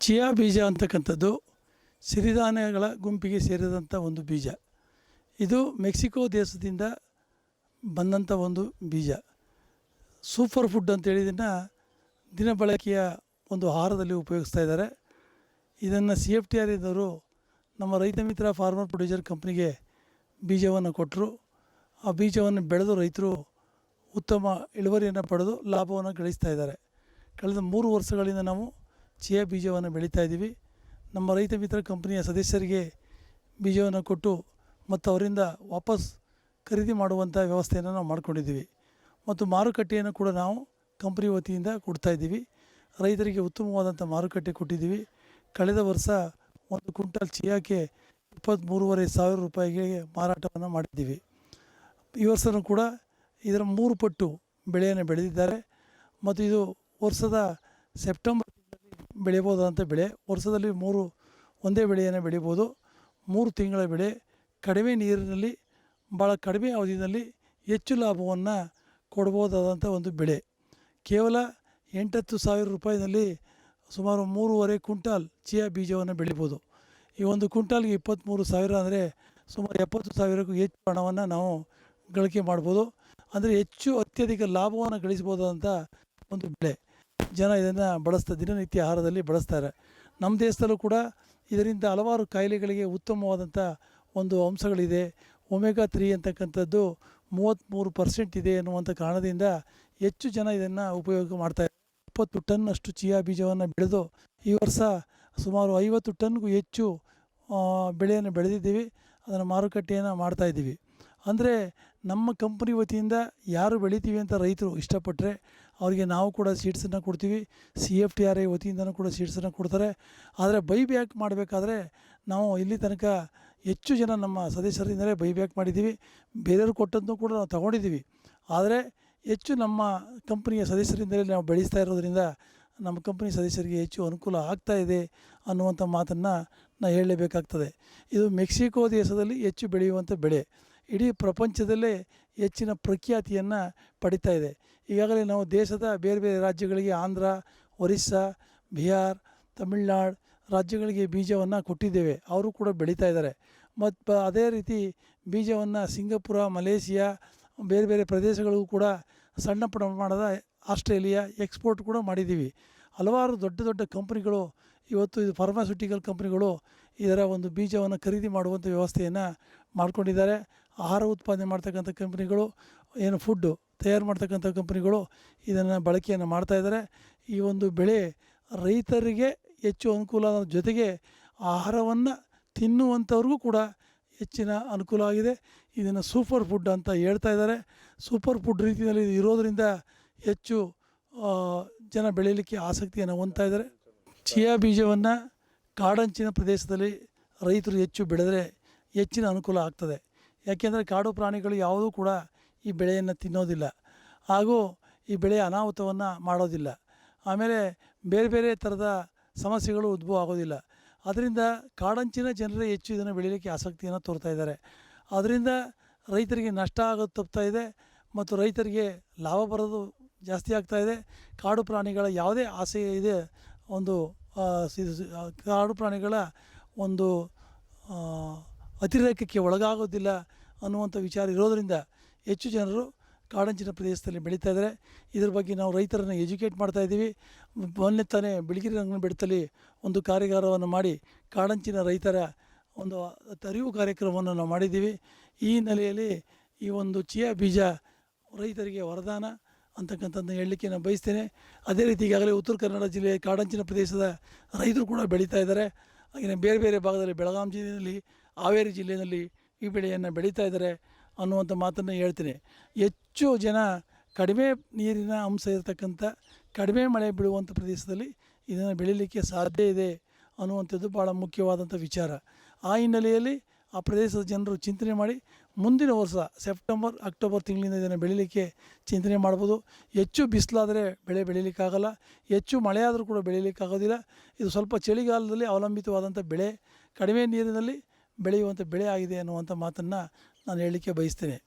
Chia ಬೀಜ ಅಂತಕ್ಕಂಥದ್ದು ಸಿರಿಧಾನ್ಯಗಳ ಗುಂಪಿಗೆ ಸೇರಿದಂಥ ಒಂದು ಬೀಜ. ಇದು ಮೆಕ್ಸಿಕೋ ದೇಶದಿಂದ ಬಂದಂಥ ಒಂದು ಬೀಜ. ಸೂಪರ್ ಫುಡ್ ಅಂತೇಳಿ ಇದನ್ನು ದಿನ ಬಳಕೆಯ ಒಂದು ಆಹಾರದಲ್ಲಿ ಉಪಯೋಗಿಸ್ತಾ ಇದ್ದಾರೆ. ಇದನ್ನು ಸಿ ಎಫ್ ಟಿ ನಮ್ಮ ರೈತ ಮಿತ್ರ ಫಾರ್ಮರ್ ಪ್ರೊಡ್ಯೂಸರ್ ಕಂಪ್ನಿಗೆ ಬೀಜವನ್ನು ಕೊಟ್ಟರು. ಆ ಬೀಜವನ್ನು ಬೆಳೆದು ರೈತರು ಉತ್ತಮ ಇಳುವರಿಯನ್ನು ಪಡೆದು ಲಾಭವನ್ನು ಗಳಿಸ್ತಾ ಇದ್ದಾರೆ. ಕಳೆದ ಮೂರು ವರ್ಷಗಳಿಂದ ನಾವು ಚಿಯಾ ಬೀಜವನ್ನು ಬೆಳೀತಾ ಇದ್ದೀವಿ. ನಮ್ಮ ರೈತ ಮಿತ್ರ ಕಂಪನಿಯ ಸದಸ್ಯರಿಗೆ ಬೀಜವನ್ನು ಕೊಟ್ಟು ಮತ್ತು ಅವರಿಂದ ವಾಪಸ್ ಖರೀದಿ ಮಾಡುವಂಥ ವ್ಯವಸ್ಥೆಯನ್ನು ನಾವು ಮಾಡಿಕೊಂಡಿದ್ದೀವಿ. ಮತ್ತು ಮಾರುಕಟ್ಟೆಯನ್ನು ಕೂಡ ನಾವು ಕಂಪ್ನಿ ವತಿಯಿಂದ ಕೊಡ್ತಾ ಇದ್ದೀವಿ. ರೈತರಿಗೆ ಉತ್ತಮವಾದಂಥ ಮಾರುಕಟ್ಟೆ ಕೊಟ್ಟಿದ್ದೀವಿ. ಕಳೆದ ವರ್ಷ ಒಂದು ಕ್ವಿಂಟಲ್ ಚಿಯಾಕ್ಕೆ ಇಪ್ಪತ್ತ್ಮೂರುವರೆ ಸಾವಿರ ರೂಪಾಯಿಗೆ ಮಾರಾಟವನ್ನು ಮಾಡಿದ್ದೀವಿ. ಈ ವರ್ಷನೂ ಕೂಡ ಇದರ ಮೂರು ಪಟ್ಟು ಬೆಳೆಯನ್ನು ಬೆಳೆದಿದ್ದಾರೆ. ಮತ್ತು ಇದು ವರ್ಷದ ಸೆಪ್ಟೆಂಬರ್ ಬೆಳೆಯಬಹುದಾದಂಥ ಬೆಳೆ, ವರ್ಷದಲ್ಲಿ ಮೂರು ಒಂದೇ ಬೆಳೆಯನ್ನು ಬೆಳಿಬೋದು. ಮೂರು ತಿಂಗಳ ಬೆಳೆ, ಕಡಿಮೆ ನೀರಿನಲ್ಲಿ ಭಾಳ ಕಡಿಮೆ ಅವಧಿಯಲ್ಲಿ ಹೆಚ್ಚು ಲಾಭವನ್ನು ಕೊಡ್ಬೋದಾದಂಥ ಒಂದು ಬೆಳೆ. ಕೇವಲ ಎಂಟತ್ತು ಸಾವಿರ ರೂಪಾಯಿನಲ್ಲಿ ಸುಮಾರು ಮೂರುವರೆ ಕ್ವಿಂಟಾಲ್ ಚಿಯಾ ಬೀಜವನ್ನು ಬೆಳಿಬೋದು. ಈ ಒಂದು ಕ್ವಿಂಟಾಲ್ಗೆ ಇಪ್ಪತ್ತ್ಮೂರು ಸಾವಿರ ಅಂದರೆ ಸುಮಾರು ಎಪ್ಪತ್ತು ಸಾವಿರಕ್ಕೂ ಹೆಚ್ಚು ಹಣವನ್ನು ನಾವು ಗಳಿಕೆ ಮಾಡ್ಬೋದು. ಅಂದರೆ ಹೆಚ್ಚು ಅತ್ಯಧಿಕ ಲಾಭವನ್ನು ಗಳಿಸ್ಬೋದಾದಂಥ ಒಂದು ಬೆಳೆ. ಜನ ಇದನ್ನು ಬಳಸ್ತಾ, ದಿನನಿತ್ಯ ಆಹಾರದಲ್ಲಿ ಬಳಸ್ತಾರೆ. ನಮ್ಮ ದೇಶದಲ್ಲೂ ಕೂಡ ಇದರಿಂದ ಹಲವಾರು ಕಾಯಿಲೆಗಳಿಗೆ ಉತ್ತಮವಾದಂಥ ಒಂದು ಅಂಶಗಳಿದೆ. ಒಮೆಗಾ ತ್ರೀ ಅಂತಕ್ಕಂಥದ್ದು ಮೂವತ್ತ್ಮೂರು ಪರ್ಸೆಂಟ್ ಇದೆ ಎನ್ನುವಂಥ ಕಾರಣದಿಂದ ಹೆಚ್ಚು ಜನ ಇದನ್ನು ಉಪಯೋಗ ಮಾಡ್ತಾರೆ ಇಪ್ಪತ್ತು ಟನ್ನಷ್ಟು ಚಿಯಾ ಬೀಜವನ್ನು ಬೆಳೆದು ಈ ವರ್ಷ ಸುಮಾರು ಐವತ್ತು ಟನ್ಗೂ ಹೆಚ್ಚು ಬೆಳೆಯನ್ನು ಬೆಳೆದಿದ್ದೀವಿ. ಅದನ್ನು ಮಾರುಕಟ್ಟೆಯನ್ನು ಮಾಡ್ತಾಯಿದ್ದೀವಿ ಅಂದರೆ ನಮ್ಮ ಕಂಪ್ನಿ ವತಿಯಿಂದ ಯಾರು ಬೆಳಿತೀವಿ ಅಂತ ರೈತರು ಇಷ್ಟಪಟ್ಟರೆ ಅವರಿಗೆ ನಾವು ಕೂಡ ಸೀಟ್ಸನ್ನು ಕೊಡ್ತೀವಿ. C F T R I ವತಿಯಿಂದನೂ ಕೂಡ ಸೀಟ್ಸನ್ನು ಕೊಡ್ತಾರೆ. ಆದರೆ ಬೈ ಬ್ಯಾಕ್ ಮಾಡಬೇಕಾದ್ರೆ ನಾವು ಇಲ್ಲಿ ತನಕ ಹೆಚ್ಚು ಜನ ನಮ್ಮ ಸದಸ್ಯರಿಂದಲೇ ಬೈ ಬ್ಯಾಕ್ ಮಾಡಿದ್ದೀವಿ. ಬೇರೆಯವರು ಕೊಟ್ಟದ್ದು ಕೂಡ ನಾವು ತಗೊಂಡಿದ್ದೀವಿ. ಆದರೆ ಹೆಚ್ಚು ನಮ್ಮ ಕಂಪ್ನಿಯ ಸದಸ್ಯರಿಂದಲೇ ನಾವು ಬೆಳೆಸ್ತಾ ಇರೋದರಿಂದ ನಮ್ಮ ಕಂಪ್ನಿ ಸದಸ್ಯರಿಗೆ ಹೆಚ್ಚು ಅನುಕೂಲ ಆಗ್ತಾ ಇದೆ ಅನ್ನುವಂಥ ಮಾತನ್ನು ನಾನು ಹೇಳಲೇಬೇಕಾಗ್ತದೆ. ಇದು ಮೆಕ್ಸಿಕೋ ದೇಶದಲ್ಲಿ ಹೆಚ್ಚು ಬೆಳೆಯುವಂಥ ಬೆಳೆ. ಇಡೀ ಪ್ರಪಂಚದಲ್ಲೇ ಹೆಚ್ಚಿನ ಪ್ರಖ್ಯಾತಿಯನ್ನು ಪಡಿತಾ ಇದೆ. ಈಗಾಗಲೇ ನಾವು ದೇಶದ ಬೇರೆ ಬೇರೆ ರಾಜ್ಯಗಳಿಗೆ ಆಂಧ್ರ, ಒರಿಸ್ಸಾ, ಬಿಹಾರ್, ತಮಿಳ್ನಾಡು ರಾಜ್ಯಗಳಿಗೆ ಬೀಜವನ್ನು ಕೊಟ್ಟಿದ್ದೇವೆ. ಅವರು ಕೂಡ ಬೆಳೀತಾ ಇದ್ದಾರೆ. ಮತ್ತು ಅದೇ ರೀತಿ ಬೀಜವನ್ನು ಸಿಂಗಪುರ, ಮಲೇಷಿಯಾ, ಬೇರೆ ಬೇರೆ ಪ್ರದೇಶಗಳಿಗೂ ಕೂಡ ಸಣ್ಣ ಪ್ರಮಾಣದ ಆಸ್ಟ್ರೇಲಿಯಾ ಎಕ್ಸ್ಪೋರ್ಟ್ ಕೂಡ ಮಾಡಿದ್ದೀವಿ. ಹಲವಾರು ದೊಡ್ಡ ದೊಡ್ಡ ಕಂಪ್ನಿಗಳು ಇವತ್ತು ಇದು ಫಾರ್ಮಾಸ್ಯೂಟಿಕಲ್ ಕಂಪ್ನಿಗಳು ಇದರ ಒಂದು ಬೀಜವನ್ನು ಖರೀದಿ ಮಾಡುವಂಥ ವ್ಯವಸ್ಥೆಯನ್ನು ಮಾಡ್ಕೊಂಡಿದ್ದಾರೆ. ಆಹಾರ ಉತ್ಪಾದನೆ ಮಾಡ್ತಕ್ಕಂಥ ಕಂಪ್ನಿಗಳು, ಏನು ಫುಡ್ಡು ತಯಾರು ಮಾಡ್ತಕ್ಕಂಥ ಕಂಪ್ನಿಗಳು ಇದನ್ನು ಬಳಕೆಯನ್ನು ಮಾಡ್ತಾಯಿದ್ದಾರೆ ಈ ಒಂದು ಬೆಳೆ ರೈತರಿಗೆ ಹೆಚ್ಚು ಅನುಕೂಲ ಜೊತೆಗೆ ಆಹಾರವನ್ನು ತಿನ್ನುವಂಥವ್ರಿಗೂ ಕೂಡ ಹೆಚ್ಚಿನ ಅನುಕೂಲ ಆಗಿದೆ. ಇದನ್ನು ಸೂಪರ್ ಫುಡ್ ಅಂತ ಹೇಳ್ತಾ ಇದ್ದಾರೆ. ಸೂಪರ್ ಫುಡ್ ರೀತಿಯಲ್ಲಿ ಇರೋದರಿಂದ ಹೆಚ್ಚು ಜನ ಬೆಳೀಲಿಕ್ಕೆ ಆಸಕ್ತಿಯನ್ನು ಹೊಂದ್ತಾ ಇದ್ದಾರೆ. ಚಿಯಾ ಬೀಜವನ್ನು ಕಾಡಂಚಿನ ಪ್ರದೇಶದಲ್ಲಿ ರೈತರು ಹೆಚ್ಚು ಬೆಳೆದರೆ ಹೆಚ್ಚಿನ ಅನುಕೂಲ ಆಗ್ತದೆ. ಯಾಕೆಂದರೆ ಕಾಡು ಪ್ರಾಣಿಗಳು ಯಾವುದೂ ಕೂಡ ಈ ಬೆಳೆಯನ್ನು ತಿನ್ನೋದಿಲ್ಲ. ಹಾಗೂ ಈ ಬೆಳೆಯ ಅನಾಹುತವನ್ನು ಮಾಡೋದಿಲ್ಲ. ಆಮೇಲೆ ಬೇರೆ ಬೇರೆ ಥರದ ಸಮಸ್ಯೆಗಳು ಉದ್ಭವ ಆಗೋದಿಲ್ಲ. ಅದರಿಂದ ಕಾಡಂಚಿನ ಜನರೇ ಹೆಚ್ಚು ಇದನ್ನು ಬೆಳೀಲಿಕ್ಕೆ ಆಸಕ್ತಿಯನ್ನು ತೋರ್ತಾ ಇದ್ದಾರೆ. ಅದರಿಂದ ರೈತರಿಗೆ ನಷ್ಟ ಆಗೋದು ತಪ್ತಾ ಇದೆ ಮತ್ತು ರೈತರಿಗೆ ಲಾಭ ಬರೋದು ಜಾಸ್ತಿ ಆಗ್ತಾ ಇದೆ. ಕಾಡು ಪ್ರಾಣಿಗಳ ಯಾವುದೇ ಆಸೆ ಇದೆ ಒಂದು ಕಾಡು ಪ್ರಾಣಿಗಳ ಒಂದು ಅತಿರೇಕಕ್ಕೆ ಒಳಗಾಗೋದಿಲ್ಲ ಅನ್ನುವಂಥ ವಿಚಾರ ಇರೋದರಿಂದ ಹೆಚ್ಚು ಜನರು ಕಾಡಂಚಿನ ಪ್ರದೇಶದಲ್ಲಿ ಬೆಳೀತಾ ಇದ್ದಾರೆ. ಇದ್ರ ಬಗ್ಗೆ ನಾವು ರೈತರನ್ನು ಎಜುಕೇಟ್ ಮಾಡ್ತಾ ಇದ್ದೀವಿ. ಮೊನ್ನೆ ತಾನೇ ಬಿಳಿಗಿರಿ ರಂಗನ ಬೆಟ್ಟದಲ್ಲಿ ಒಂದು ಕಾರ್ಯಾಗಾರವನ್ನು ಮಾಡಿ ಕಾಡಂಚಿನ ರೈತರ ಒಂದು ಅರಿವು ಕಾರ್ಯಕ್ರಮವನ್ನು ನಾವು ಮಾಡಿದ್ದೀವಿ. ಈ ಹಿನ್ನೆಲೆಯಲ್ಲಿ ಈ ಒಂದು ಚಿಯಾ ಬೀಜ ರೈತರಿಗೆ ವರದಾನ ಅಂತಕ್ಕಂಥದ್ದನ್ನ ಹೇಳಲಿಕ್ಕೆ ನಾನು ಬಯಸ್ತೇನೆ. ಅದೇ ರೀತಿ ಈಗಾಗಲೇ ಉತ್ತರ ಕನ್ನಡ ಜಿಲ್ಲೆಯ ಕಾಡಂಚಿನ ಪ್ರದೇಶದ ರೈತರು ಕೂಡ ಬೆಳೀತಾ ಇದ್ದಾರೆ. ಹಾಗೆಯೇ ಬೇರೆ ಬೇರೆ ಭಾಗದಲ್ಲಿ ಬೆಳಗಾಂ ಜಿಲ್ಲೆಯಲ್ಲಿ ಹಾವೇರಿ ಜಿಲ್ಲೆಯಲ್ಲಿ ಈ ಬೆಳೆಯನ್ನು ಬೆಳೀತಾ ಇದ್ದಾರೆ. ಅನ್ನುವಂಥ ಮಾತನ್ನು ಹೇಳ್ತೀನಿ. ಹೆಚ್ಚು ಜನ ಕಡಿಮೆ ನೀರಿನ ಅಂಶ ಇರತಕ್ಕಂಥ ಕಡಿಮೆ ಮಳೆ ಬೀಳುವಂಥ ಪ್ರದೇಶದಲ್ಲಿ ಇದನ್ನು ಬೆಳೀಲಿಕ್ಕೆ ಸಾಧ್ಯ ಇದೆ ಅನ್ನುವಂಥದ್ದು ಭಾಳ ಮುಖ್ಯವಾದಂಥ ವಿಚಾರ. ಆ ಹಿನ್ನೆಲೆಯಲ್ಲಿ ಆ ಪ್ರದೇಶದ ಜನರು ಚಿಂತನೆ ಮಾಡಿ ಮುಂದಿನ ವರ್ಷ ಸೆಪ್ಟೆಂಬರ್, ಅಕ್ಟೋಬರ್ ತಿಂಗಳಿಂದ ಇದನ್ನು ಬೆಳೀಲಿಕ್ಕೆ ಚಿಂತನೆ ಮಾಡ್ಬೋದು. ಹೆಚ್ಚು ಬಿಸಿಲಾದರೆ ಬೆಳೆ ಬೆಳೀಲಿಕ್ಕಾಗಲ್ಲ. ಹೆಚ್ಚು ಮಳೆಯಾದರೂ ಆದರೂ ಕೂಡ ಬೆಳೀಲಿಕ್ಕಾಗೋದಿಲ್ಲ. ಇದು ಸ್ವಲ್ಪ ಚಳಿಗಾಲದಲ್ಲಿ ಅವಲಂಬಿತವಾದಂಥ ಬೆಳೆ, ಕಡಿಮೆ ನೀರಿನಲ್ಲಿ ಬೆಳೆಯುವಂಥ ಬೆಳೆ ಆಗಿದೆ ಅನ್ನುವಂಥ ಮಾತನ್ನು ನಾನು ಹೇಳಲಿಕ್ಕೆ ಬಯಸ್ತೇನೆ.